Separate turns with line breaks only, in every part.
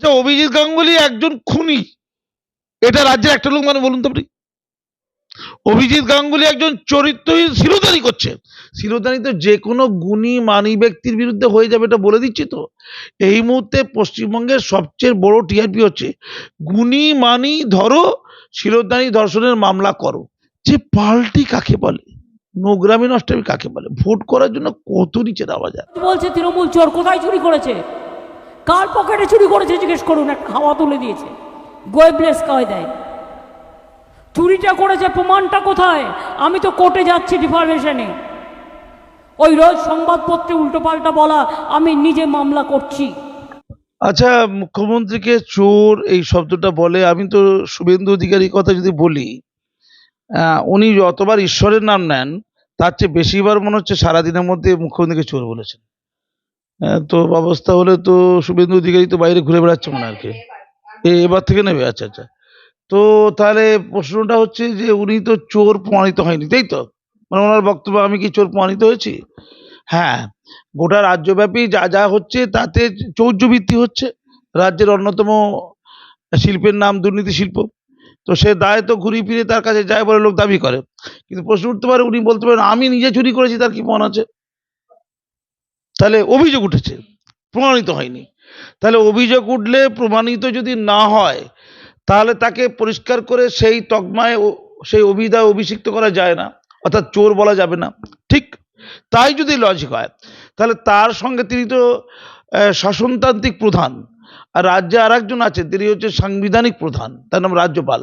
আচ্ছা অভিজিৎ গাঙ্গুলি একজন খুনি। এটা রাজ্যের একটা লোক মানে বলুন তো আপনি। অভিজিৎ গাঙ্গুলি একজন চরিত্রহীন শিরোধারী করছে শিরোধারী তো যে কোনো গুণী মানী ব্যক্তির বিরুদ্ধে হয়ে যাবে, এটা বলে দিচ্ছি তো। এই মুহূর্তে পশ্চিমবঙ্গের সবচেয়ে বড় টিআরপি হচ্ছে, গুণী মানি ধরো, শিরোধারী ধর্ষণের মামলা করো। যে পাল্টি কাকে বলে? নোগ্রামী নষ্টামি কাকে বলে? ভোট করার জন্য কত নিচে নামা যায়?
বলছে তৃণমূল চোর? কোথায় চুরি করেছে? কার পকেটে চুরি করেছে জিজ্ঞেস করুন, একটা হাওয়া তুলে দিয়েছে। গোয়েবলেস কয় দেয়। চুরিটা করেছে, প্রমাণটা কোথায়? আমি তো কোর্টে যাচ্ছি ডিফরমেশনে ওই রোজ সংবাদপত্রে উল্টোপাল্টা বলা, আমি নিজে মামলা করছি।
আচ্ছা মুখ্যমন্ত্রীকে চোর এই শব্দটা বলে, আমি তো শুভেন্দু অধিকারীর কথা যদি বলি উনি যতবার ঈশ্বরের নাম নেন, তার চেয়ে বেশিবার মনে হচ্ছে সারাদিনের মধ্যে মুখ্যমন্ত্রীকে চোর বলেছেন। তো অবস্থা হলে তো শুভেন্দু অধিকারী তো বাইরে ঘুরে বেড়াচ্ছে মনে হয় আর কি। এবার থেকে নেবে আচ্ছা আচ্ছা। তো তাহলে প্রশ্নটা হচ্ছে যে উনি তো চোর প্রমাণিত হয়নি, তাই তো? মানে ওনার বক্তব্য, আমি কি চোর প্রমাণিত হয়েছি? হ্যাঁ গোটা রাজ্যব্যাপী যা যা হচ্ছে তাতে চৌর্যবৃত্তি হচ্ছে। রাজ্যের অন্যতম শিল্পের নাম দুর্নীতি শিল্প। তো সে দায় তো ঘুরিয়ে ফিরে তার কাছে যায় বলে লোক দাবি করে। কিন্তু প্রশ্ন উঠতে পারে, উনি বলতে পারেন, আমি নিজে চুরি করেছি, তার কি প্রমাণ আছে? তাহলে অভিযোগ উঠেছে, প্রমাণিত হয়নি। তাহলে অভিযোগ উঠলে প্রমাণিত যদি না হয়, তাহলে তাকে পরিষ্কার করে সেই তকমায় সেই অভিধায় অভিষিক্ত করা যায় না, অর্থাৎ চোর বলা যাবে না। ঠিক তাই যদি লজিক হয়, তাহলে তার সঙ্গে তিনি তো শাসনতান্ত্রিক প্রধান, আর রাজ্যে আর একজন আছেন তিনি হচ্ছে সাংবিধানিক প্রধান, তার নাম রাজ্যপাল।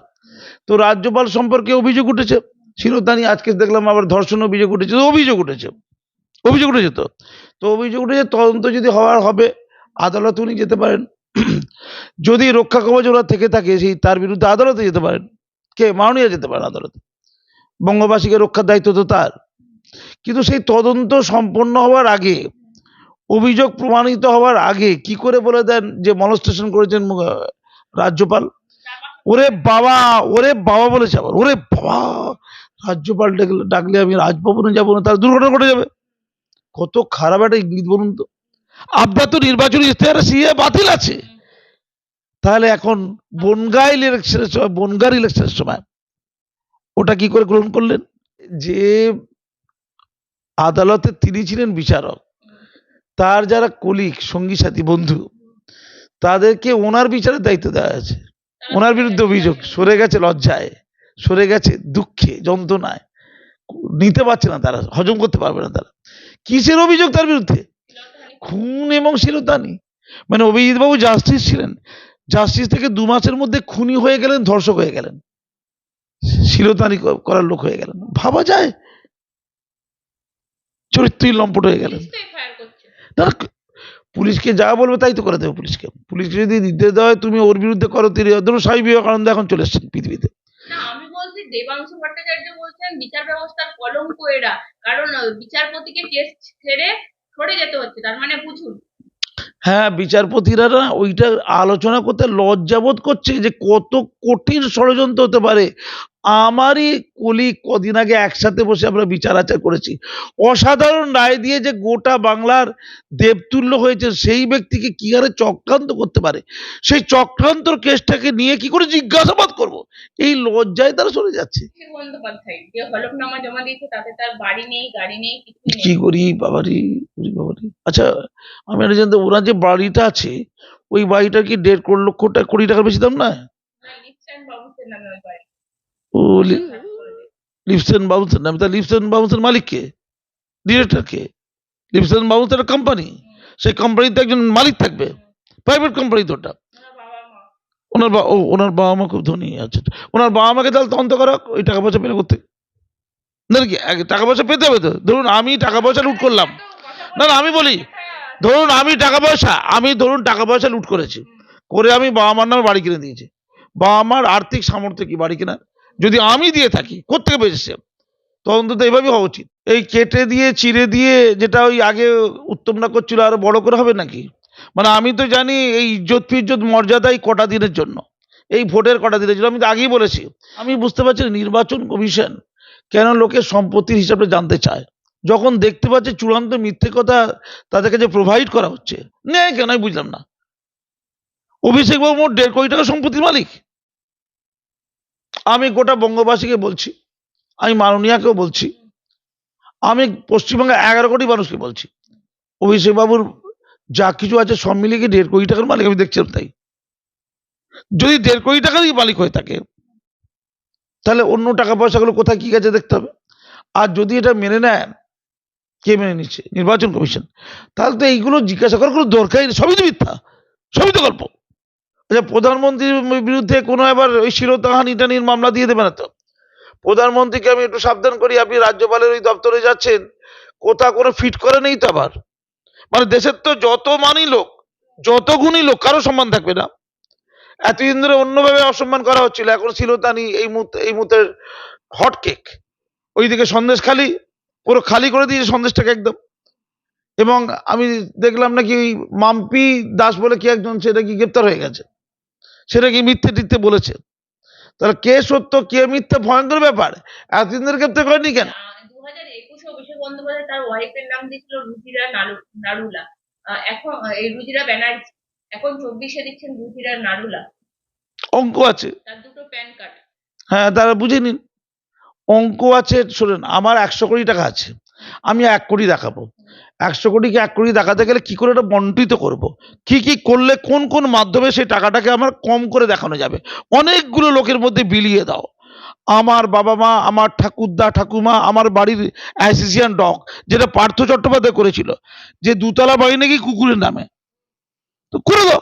তো রাজ্যপাল সম্পর্কে অভিযোগ উঠেছে, শিরোধানী আজকে দেখলাম আবার ধর্ষণ অভিযোগ উঠেছে অভিযোগ উঠেছে অভিযোগ উঠেছে তো। তো অভিযোগ উঠেছে, তদন্ত যদি হওয়ার হবে, আদালত উনি যেতে পারেন। যদি রক্ষা কবচ ওরা থেকে থাকে, সেই তার বিরুদ্ধে আদালতে যেতে পারেন। কে? মাননীয় যেতে পারেন আদালতে। বঙ্গবাসীকে রক্ষার দায়িত্ব তো তার। কিন্তু সেই তদন্ত সম্পন্ন হওয়ার আগে, অভিযোগ প্রমাণিত হওয়ার আগে কি করে বলে দেন যে মনস্টেশন করেছেন রাজ্যপাল? ওরে বাবা ওরে বাবা বলেছে আবার। ওরে বাবা, রাজ্যপাল ডাকলে আমি রাজভবনে যাব না তার দুর্ঘটনা ঘটে যাবে। কত খারাপ একটা ইঙ্গিত বলুন তো। আপনার তো নির্বাচনী ইশতেহারে সিএ বাতিল আছে। তাহলে এখন বনগাঁ ইলেকশনের সময় বনগাঁর ইলেকশনের সময় ওটা কি করে গ্রহণ করলেন? যে আদালতে তিনি ছিলেন বিচারক তার যারা কলিগ সঙ্গী সাথী বন্ধু তাদেরকে ওনার বিচারের দায়িত্ব দেওয়া আছে ওনার বিরুদ্ধে অভিযোগ সরে গেছে লজ্জায় সরে গেছে দুঃখে যন্ত্রণায় নিতে পারছে না তারা হজম করতে পারবে না তারা। কিসের অভিযোগ তার বিরুদ্ধে? খুন এবং শিরোতানি মানে অভিজিৎ বাবু জাস্টিস ছিলেন। জাস্টিস থেকে দু মাসের মধ্যে খুনি হয়ে গেলেন ধর্ষক হয়ে গেলেন। শিরোতানি করার লোক হয়ে গেলেন। ভাবা যায়? চরিত্রই লম্পট হয়ে গেলেন। না, পুলিশকে যা বলবে তাই তো করে দেবে পুলিশকে। পুলিশকে যদি নির্দেশ দেওয়া হয় তুমি ওর বিরুদ্ধে করো তিনি ধরুন স্বামী বিবেকানন্দ এখন চলে এসছেন পৃথিবীতে।
দেবাংশু ভট্টাচার্য বলছেন, বিচার ব্যবস্থার কলঙ্ক এরা। কারণ বিচারপতিকে কেস ছেড়ে সরে যেতে হচ্ছে, তার মানে বুঝুন।
হ্যাঁ বিচারপতিরা না ওইটা আলোচনা করতে লজ্জাবোধ করছে যে কত কঠিন ষড়যন্ত্র হতে পারে। আমারই কলি কদিন আগে একসাথে বসে আমরা বিচার আচার করেছি। অসাধারণ রায় দিয়ে যে গোটা বাংলার দেবতুল্য হয়েছে সেই ব্যক্তিকে কি হারে চক্রান্ত করতে পারে? সেই চক্রান্তর কেসটাকে নিয়ে কি করে জিজ্ঞাসাবাদ করব? এই লজ্জায় তারা সরে যাচ্ছে। কি করি বাবারি বাবারি। আচ্ছা আমি একটা জানতে ওনার যে বাড়িটা আছে ওই বাড়িটা কি দেড় কোটি লক্ষ টাকা কোটি টাকার বেশি দাম না
বাবুসের নামে বাড়ি
লিপসেন বাবুসের নাম তা লিপসেন বাবুসের মালিক কে ডিরেক্টর কে লিপসেন বাবুস একটা কোম্পানি সেই কোম্পানিতে একজন মালিক থাকবে। প্রাইভেট কোম্পানি তো ওটা।
ওনার
বা ওনার বাবা মা খুব ধনী আছে ওনার বাবা মাকে তাহলে তদন্ত করা ওই টাকা পয়সা পেলে করতে না কি টাকা পয়সা পেতে হবে তো? ধরুন আমি টাকা পয়সা লুট করলাম। না না, আমি বলি, ধরুন আমি টাকা পয়সা, আমি ধরুন টাকা পয়সা লুট করেছি। করে আমি বাবা মার নামে বাড়ি কিনে দিয়েছি। বাবা মার আর্থিক সামর্থ্য কি, বাড়ি কেনার? যদি আমি দিয়ে থাকি কোথেকে পেয়েছে তদন্ত তো এভাবেই হওয়া উচিত। এই কেটে দিয়ে চিড়ে দিয়ে, যেটা ওই আগে উত্তমটা করছিল আরও বড় করে হবে নাকি? মানে আমি তো জানি এই ইজ্জত ফিজ্জত মর্যাদাই কটা দিনের জন্য। এই ভোটের কটা দিনের জন্য। আমি তো আগেই বলেছি। আমি বুঝতে পারছি নির্বাচন কমিশন কেন লোকের সম্পত্তির হিসাবে জানতে চায়? যখন দেখতে পাচ্ছে চূড়ান্ত মিথ্যে কথা তাদের কাছে প্রোভাইড করা হচ্ছে, নেই কেন? আমি বুঝলাম না। অভিষেক বাবু মোট দেড় কোটি টাকা সম্পত্তির মালিক। আমি গোটা বঙ্গবাসীকে বলছি, আমি মাননীয়াকেও বলছি, আমি পশ্চিমবঙ্গের এগারো কোটি মানুষকে বলছি। অভিষেক বাবুর যা কিছু আছে সব মিলিয়ে কি দেড় কোটি টাকার মালিক? আমি দেখছিলাম তাই। যদি দেড় কোটি টাকারই মালিক হয়ে থাকে, তাহলে অন্য টাকা পয়সাগুলো কোথায় কি গেছে দেখতে হবে? আর যদি এটা মেনে নেন, কে মেনে নিচ্ছে? নির্বাচন কমিশন। তাহলে তো এইগুলো জিজ্ঞাসা করার কোনো দরকারই সবই তো মিথ্যা। সবই তো গল্প। আচ্ছা প্রধানমন্ত্রীর বিরুদ্ধে কোনো এবার ওই শিরোতাহানি টানির মামলা দিয়ে দেবে না তো? প্রধানমন্ত্রীকে আমি একটু সাবধান করি, আপনি রাজ্যপালের ওই দপ্তরে যাচ্ছেন কোথা কোনো ফিট করে নেই তো আবার? মানে দেশের তো যত মানি লোক, যত গুণী লোক, কারও সম্মান থাকবে না। এতদিন ধরে অন্যভাবে অসম্মান করা হচ্ছিল, এখন শিলতানি এই মুহূর্তে, এই মুহূর্তের হট কেক। ওইদিকে সন্দেশ খালি, পুরো খালি করে দিয়েছে সন্দেশটাকে একদম। এবং আমি দেখলাম নাকি মাম্পি দাস বলে কি একজন, সেটা কি গ্রেপ্তার হয়ে গেছে। সেটা কি মিথ্যে টিথ্যে বলেছে। তাহলে কে সত্য কে মিথ্যে? ভয়ঙ্কর ব্যাপার। এতদিন ধরে গ্রেপ্তার করেনি কেন?
তার ওয়াইফের নাম দিয়েছিল রুজিরা নাড়ু- নাড়ুলা এখন এই রুজিরা ব্যানার্জি। এখন চব্বিশে দিচ্ছেন রুজিরা নাড়ুলা
অঙ্ক আছে।
তার দুটো প্যান কার্ড।
হ্যাঁ তারা বুঝে নিন। অঙ্ক আছে শোনেন আমার একশো কোটি টাকা আছে। আমি এক কোটি দেখাবো। একশো কোটিকে এক কোটি দেখাতে গেলে কি করে এটা বন্টিত করব। কি কি করলে কোন কোন মাধ্যমে সেই টাকাটাকে আমার কম করে দেখানো যাবে? অনেকগুলো লোকের মধ্যে বিলিয়ে দাও। আমার বাবা মা, আমার ঠাকুরদা, ঠাকুমা, আমার বাড়ির অ্যাসিসিয়ান ডগ, যেটা পার্থ চট্টোপাধ্যায় করেছিল, যে দুতলা বাড়ি নাকি কুকুরের নামে। তো করে দাও।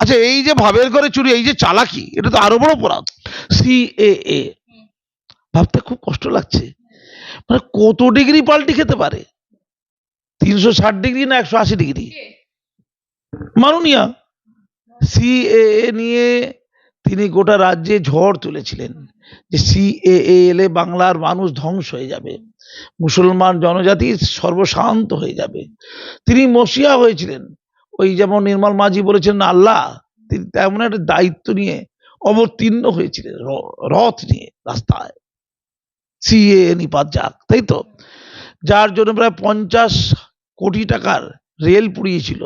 আচ্ছা এই যে ভাবের ঘরে চুরি, এই যে চালাকি, এটা তো আরও বড় অপরাধ। সিএএ ভাবতে খুব কষ্ট লাগছে। মানে কত ডিগ্রি পাল্টি খেতে পারে? তিনশো ষাট ডিগ্রি না একশো আশি ডিগ্রি? মাননীয়া। সিএএ নিয়ে তিনি গোটা রাজ্যে ঝড় তুলেছিলেন যে সিএএ এলে বাংলার মানুষ ধ্বংস হয়ে যাবে। মুসলমান জনজাতি সর্বশান্ত হয়ে যাবে। তিনি মসিয়া হয়েছিলেন। ওই যেমন নির্মল মাঝি বলেছেন আল্লাহ তিনি তেমন একটা দায়িত্ব নিয়ে অবতীর্ণ হয়েছিলেন রথ নিয়ে রাস্তায়। সিএ নিপাত যাক, তাই তো? যার জন্য প্রায় পঞ্চাশ কোটি টাকার রেল পুড়িয়েছিল।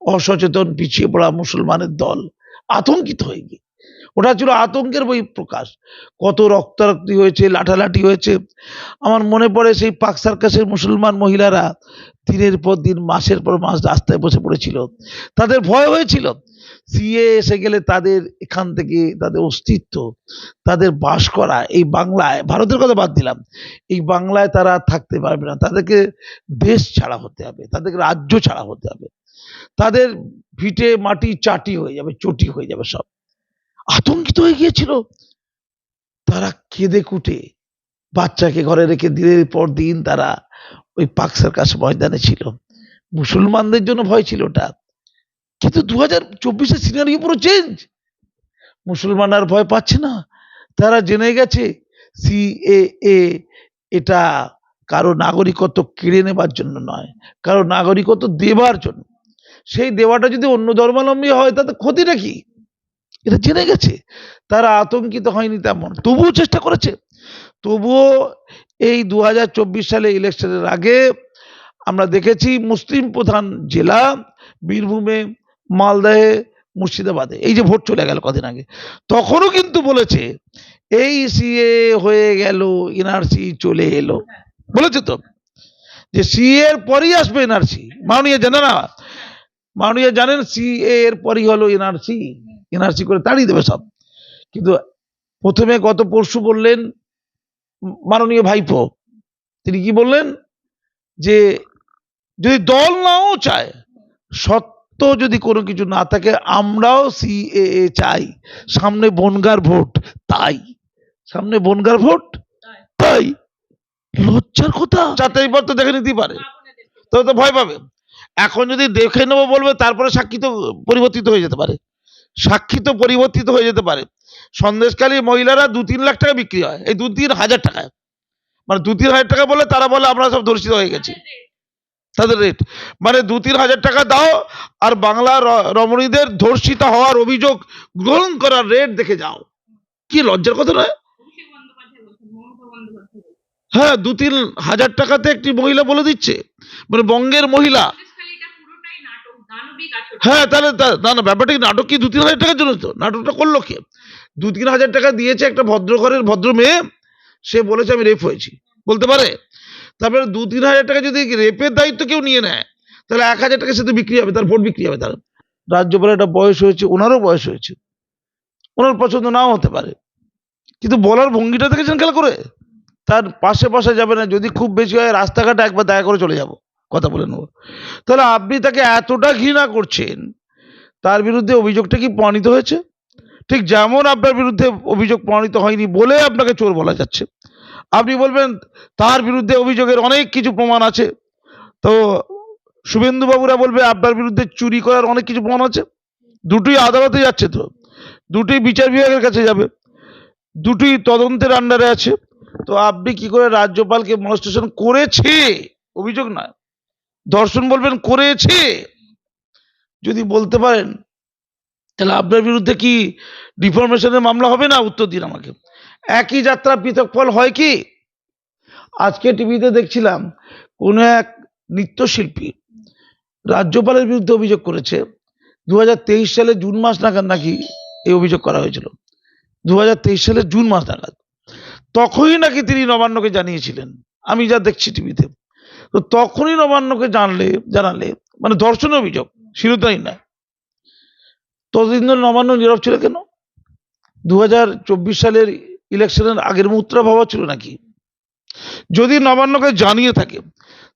অসচেতন পিছিয়ে পড়া মুসলমানের দল আতঙ্কিত হয়ে গিয়ে। ওটা ছিল আতঙ্কের বই প্রকাশ। কত রক্তারক্তি হয়েছে, লাঠালাঠি হয়েছে। আমার মনে পড়ে সেই পাক সার্কাসের মুসলমান মহিলারা দিনের পর দিন, মাসের পর মাস রাস্তায় বসে পড়েছিল। তাদের ভয় হয়েছিল। সিএ এসে গেলে তাদের এখান থেকে তাদের অস্তিত্ব, তাদের বাস করা, এই বাংলায়, ভারতের কথা বাদ দিলাম, এই বাংলায় তারা থাকতে পারবে না। তাদেরকে দেশ ছাড়া হতে হবে, তাদেরকে রাজ্য ছাড়া হতে হবে। তাদের ভিটে মাটি চাটি হয়ে যাবে, চটি হয়ে যাবে সব। আতঙ্কিত হয়ে গিয়েছিল। তারা কেঁদে কুটে, বাচ্চাকে ঘরে রেখে দিনের পর দিন তারা ওই পাক সার্কাস ময়দানে ছিল। মুসলমানদের জন্য ভয় ছিল ওটা। কিন্তু দু হাজার চব্বিশে সিনারিও পুরো চেঞ্জ মুসলমান আর ভয় পাচ্ছে না। তারা জেনে গেছে সিএএ এটা কারও নাগরিকত্ব কেড়ে নেবার জন্য নয়, কারও নাগরিকত্ব দেবার জন্য। সেই দেওয়াটা যদি অন্য ধর্মাবলম্বী হয়, তাতে ক্ষতিটা কি? এটা জেনে গেছে। তারা আতঙ্কিত হয়নি তেমন, তবুও চেষ্টা করেছে। তবুও এই দু হাজার চব্বিশ সালে ইলেকশনের আগে আমরা দেখেছি মুসলিম প্রধান জেলা, বীরভূমে মালদাহে মুর্শিদাবাদে, এই যে ভোট চলে গেল কদিন আগে। তখনও কিন্তু বলেছে, এই সিএ হয়ে গেল, এনআরসি চলে এলো। বলেছে তো? যে সিএ এর পরই আসবে এনআরসি। মাননীয় জানে না মাননীয় জানেন সিএ এর পরই হলো এনআরসি। এনআরসি করে তাড়িয়ে দেবে সব। কিন্তু প্রথমে গত পরশু বললেন মাননীয় ভাইপো, তিনি কি বললেন? যে যদি দল নাও চায় সত্য যদি কোনো কিছু না থাকে, আমরাও সিএএ চাই। সামনে বনগার ভোট, তাই। সামনে বনগার ভোট, তাই। লজ্জার কথা। যাতে তো দেখে নিতেই পারে। তবে তো ভয় পাবে। এখন যদি দেখে নেব বলবে, তারপরে সাক্ষী তো পরিবর্তিত হয়ে যেতে পারে। সাক্ষী তো পরিবর্তিত হয়ে যেতে পারে। সন্দেশকালী মহিলারা দু তিন লাখ টাকা বিক্রি হয়। এই দু তিন হাজার টাকায়। মানে দু তিন হাজার টাকা বলে তারা বলে আমরা সব ধর্ষিত হয়ে গেছি। তাদের রেট মানে দু তিন হাজার টাকা দাও আর বাংলা রমণীদের ধর্ষিত হওয়ার অভিযোগ গ্রহণ করার রেট দেখে যাও। কি লজ্জার কথা নয়? হ্যাঁ দু তিন হাজার টাকাতে একটি মহিলা বলে দিচ্ছে। মানে বঙ্গের মহিলা। হ্যাঁ তাহলে না না, ব্যাপারটা কি নাটক কি দু তিন হাজার টাকার জন্য তো? নাটকটা করল কে? দু তিন হাজার টাকা দিয়েছে একটা ভদ্র ঘরের ভদ্র মেয়ে। সে বলেছে, আমি রেপ হয়েছি। বলতে পারে? তারপরে দু, তিন হাজার টাকা যদি রেপের দায়িত্ব কেউ নিয়ে নেয়, তাহলে এক হাজার টাকা সে তো বিক্রি হবে, তার ভোট বিক্রি হবে, তার রাজ্যপালের একটা বয়স হয়েছে, ওনারও বয়স হয়েছে। ওনার পছন্দ নাও হতে পারে। কিন্তু বলার ভঙ্গিটা দেখেছেন খেলা করে? তার পাশে পাশে যাবে না, যদি খুব বেশি হয় রাস্তাঘাটে একবার দেখা করে চলে যাব, কথা বলে নেব। তাহলে আপনি তাকে এতটা ঘৃণা করছেন, তার বিরুদ্ধে অভিযোগটা কি প্রমাণিত হয়েছে? ঠিক যেমন আপনার বিরুদ্ধে অভিযোগ প্রমাণিত হয়নি বলে আপনাকে চোর বলা যাচ্ছে। আপনি বলবেন, তার বিরুদ্ধে অভিযোগের অনেক কিছু প্রমাণ আছে। তো শুভেন্দু বাবুরা বলবে, আপনার বিরুদ্ধে চুরি করার অনেক কিছু প্রমাণ আছে। দুটোই আদালতে যাচ্ছে তো। দুটোই বিচার বিভাগের কাছে যাবে। দুটোই তদন্তের আন্ডারে আছে। তো আপনি কি করে রাজ্যপালকে মনস্টেশন করেছে? অভিযোগ নয় দর্শন বলবেন, করেছে। যদি বলতে পারেন, তাহলে আপনার বিরুদ্ধে কি ডিফরমেশনের মামলা হবে না? উত্তর দিন আমাকে। একই যাত্রা পৃথক ফল হয় কি? আজকে টিভিতে দেখছিলাম, কোনো এক নৃত্যশিল্পী রাজ্যপালের বিরুদ্ধে অভিযোগ করেছে, দুহাজার তেইশ সালে জুন মাস নাগাদ নাকি এই অভিযোগ করা হয়েছিল। দুহাজার তেইশ সালে জুন মাস নাগাদ। তখনই নাকি তিনি নবান্নকে জানিয়েছিলেন। আমি যা দেখছি টিভিতে। তো তখনই নবান্নকে জানলে, জানালে মানে ধর্ষণ অভিযোগ শিরোধাই না ততদিন ধরে নবান্ন নীরব ছিল কেন? দু হাজার চব্বিশ সালের ইলেকশনের আগের মুদ্রা ভাবা ছিল নাকি? যদি নবান্নকে জানিয়ে থাকে,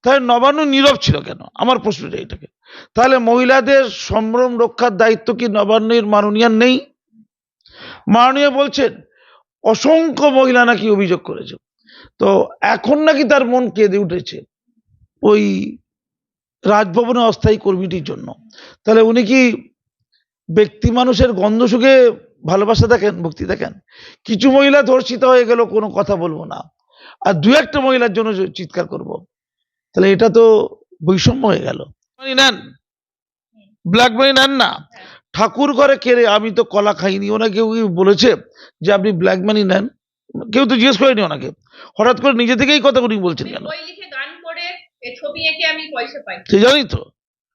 তাহলে নবান্ন নীরব ছিল কেন? আমার প্রশ্নটা এটাকে। তাহলে মহিলাদের সম্ভ্রম রক্ষার দায়িত্ব কি নবান্নের মাননীয়ার নেই? মাননীয় বলছেন, অসংখ্য মহিলা নাকি অভিযোগ করেছে। তো এখন নাকি তার মন কেঁদে উঠেছে ওই রাজভবনে অস্থায়ী কর্মীটির জন্য। তাহলে উনি কি ব্যক্তি মানুষের গন্ধ শুকে ভালোবাসা দেখেন ভক্তি দেখেন। কিছু মহিলা ধর্ষিত হয়ে গেল কোনো কথা বলব না। আর দু একটা মহিলার জন্য চিৎকার করব। তাহলে এটা তো বৈষম্য হয়ে গেল। নেন। ব্ল্যাক মানি নেন না। ঠাকুর ঘরে কেড়ে আমি তো কলা খাইনি। ওনাকে বলেছে যে আপনি ব্ল্যাক মানি নেন। কেউ তো জিজ্ঞেস করেনি ওনাকে। হঠাৎ করে নিজে থেকেই কথা উনি বলছেন কেন? সে জানি তো।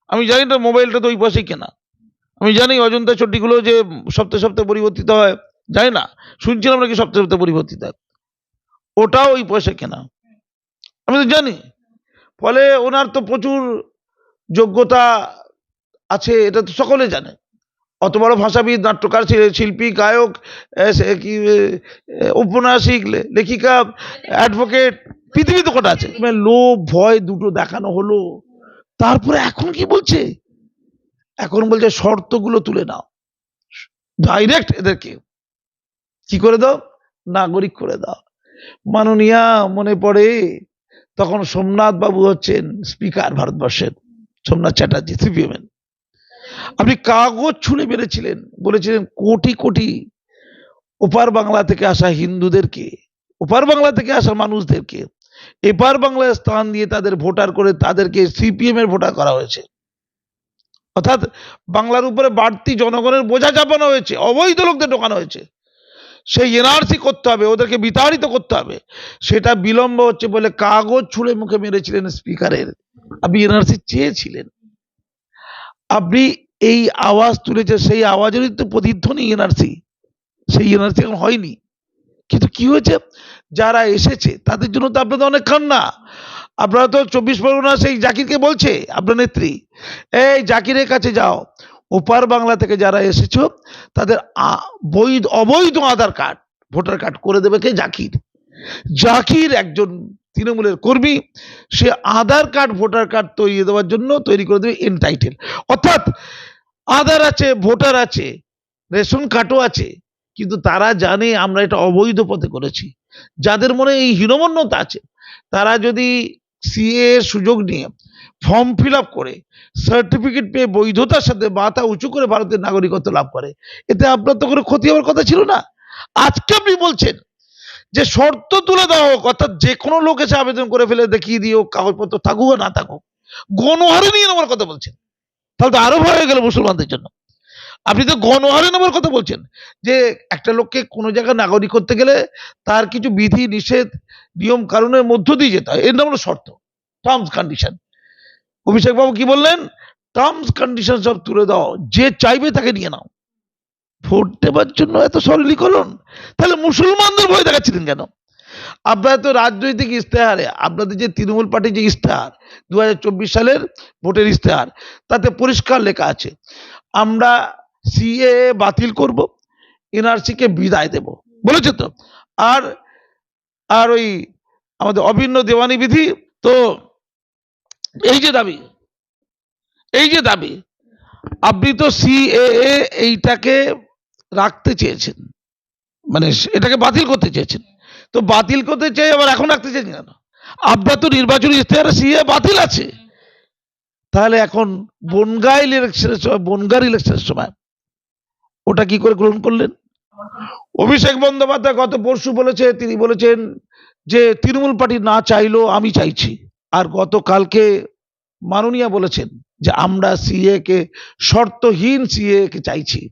আমি জানি তো মোবাইলটা তো ওই পাশেই কেনা। আমি জানি অজন্তা চটিগুলো যে সপ্তাহে সপ্তাহে পরিবর্তিত হয়, জানি না। শুনছিলাম নাকি সপ্তাহে সপ্তাহে পরিবর্তিত ওটাও ওই পয়সা কেনা। আমি তো জানি। ফলে ওনার তো প্রচুর যোগ্যতা আছে, এটা তো সকলে জানে। অত বড় ভাষাবিদ, নাট্যকার শিল্পী, গায়ক কি লে- লেখিকা, অ্যাডভোকেট, পৃথিবীতে কটা আছে? লোভ, ভয়, দুটো দেখানো হলো। তারপরে এখন কি বলছে? এখন বলছে, শর্তগুলো তুলে নাও। ডাইরেক্ট এদেরকে। কি করে দাও? নাগরিক করে দাও। মাননীয়া মনে পড়ে, তখন সোমনাথ বাবু হচ্ছেন স্পিকার ভারতবর্ষের। সোমনাথ চ্যাটার্জি সিপিএম আপনি কাগজ ছুঁড়ে মেরেছিলেন। বলেছিলেন, কোটি কোটি ওপার বাংলা থেকে আসা হিন্দুদেরকে, ওপার বাংলা থেকে আসা মানুষদেরকে, এপার বাংলায় স্থান দিয়ে তাদের ভোটার করে তাদেরকে সিপিএম এর ভোটার করা হয়েছে। অর্থাৎ বাংলার উপরে বাড়তি জনগণের বোঝা চাপানো হয়েছে, অবৈধ লোকদের ঢোকানো হয়েছে। সেই এনআরসি করতে হবে, ওদেরকে বিতাড়িত করতে হবে। সেটা বিলম্ব হচ্ছে বলে কাগজ ছুঁড়ে মুখে মেরেছিলেন স্পিকারের। আপনি এনআরসি চেয়েছিলেন। আপনি এই আওয়াজ তুলেছে সেই আওয়াজেরই তো প্রতিধ্বনি এনআরসি সেই এনআরসি এখন হয়নি। কিন্তু কি হয়েছে? যারা এসেছে, তাদের জন্য তো আপনাদের অনেক কান্না। আপনারা তো চব্বিশ পরগনা সেই জাকিরকে বলছে, আপনার নেত্রী। এই জাকিরের কাছে যাও। ওপার বাংলা থেকে যারা এসেছ, তাদের বৈধ, অবৈধ আধার কার্ড, ভোটার কার্ড করে দেবে কে? জাকির। জাকির একজন তৃণমূলের কর্মী, সে আধার কার্ড, ভোটার কার্ড তৈরি দেওয়ার জন্য তৈরি করে দেবে এনটাইটেল অর্থাৎ আধার আছে, ভোটার আছে, রেশন কার্ডও আছে, কিন্তু তারা জানে আমরা এটা অবৈধ পথে করেছি। যাদের মনে এই হীনমন্যতা আছে, তারা যদি সিএ সুযোগ নিয়ে ফর্ম ফিল করে সার্টিফিকেট পেয়ে বৈধতার সাথে মাথা উঁচু করে ভারতের নাগরিকত্ব লাভ করে। এতে আপনার তো কোনো ক্ষতি হওয়ার কথা ছিল না। আজকে আপনি বলছেন যে শর্ত তুলে দেওয়া হোক, অর্থাৎ যে কোনো লোক এসে আবেদন করে ফেলে দেখিয়ে দিও, কাগজপত্র থাকুক না থাকুক, গণহারে নিয়ে নেওয়ার কথা বলছেন। তাহলে তো আরও ভয় হয়ে গেল মুসলমানদের জন্য। আপনি তো গণহারে নেওয়ার কথা বলছেন, যে একটা লোককে কোনো জায়গায় নাগরিক করতে গেলে তার কিছু বিধি, নিষেধ, নিয়ম কারণের মধ্য দিয়ে যেতে হয়। এর নাম হলো শর্ত টার্মস কন্ডিশন অভিষেক বাবু কি বললেন? টার্মস কন্ডিশন সব তুলে দাও, যে চাইবে তাকে নিয়ে নাও। ভোট দেবার জন্য এত সরলীকরণ? তাহলে মুসলমানদের ভয় দেখাচ্ছিলেন কেন? আপনারা তো রাজনৈতিক ইশতেহারে, আপনাদের যে তৃণমূল পার্টির যে ইশতেহার দু হাজার চব্বিশ সালের ভোটের ইশতেহার, তাতে পরিষ্কার লেখা আছে। আমরা সিএ বাতিল করব এনআরসিকে বিদায় দেব। বলেছে তো? আর আর ওই আমাদের অভিন্ন দেওয়ানি বিধি, তো এই যে দাবি, এই যে দাবি আপনি তো সিএএ এইটাকে রাখতে চেয়েছেন। মানে এটাকে বাতিল করতে চেয়েছেন। তো বাতিল করতে চাই আবার এখন রাখতে চাইছেন কেন? আপনার তো নির্বাচনী ইশতেহারে সিএ বাতিল আছে। তাহলে এখন বনগাইল ইলেকশনের সময়, বনগার ইলেকশনের সময় ওটা কি করে গ্রহণ করলেন? অভিষেক বন্দ্যোপাধ্যায় গত পরশু বলেছে, তিনি বলেছেন যে তৃণমূল পার্টি না চাইলেও আমি চাইছি। আর গতকালকে মাননীয়া বলেছেন যে আমরা সিএ কে, শর্তহীন সিএ কে চাইছি।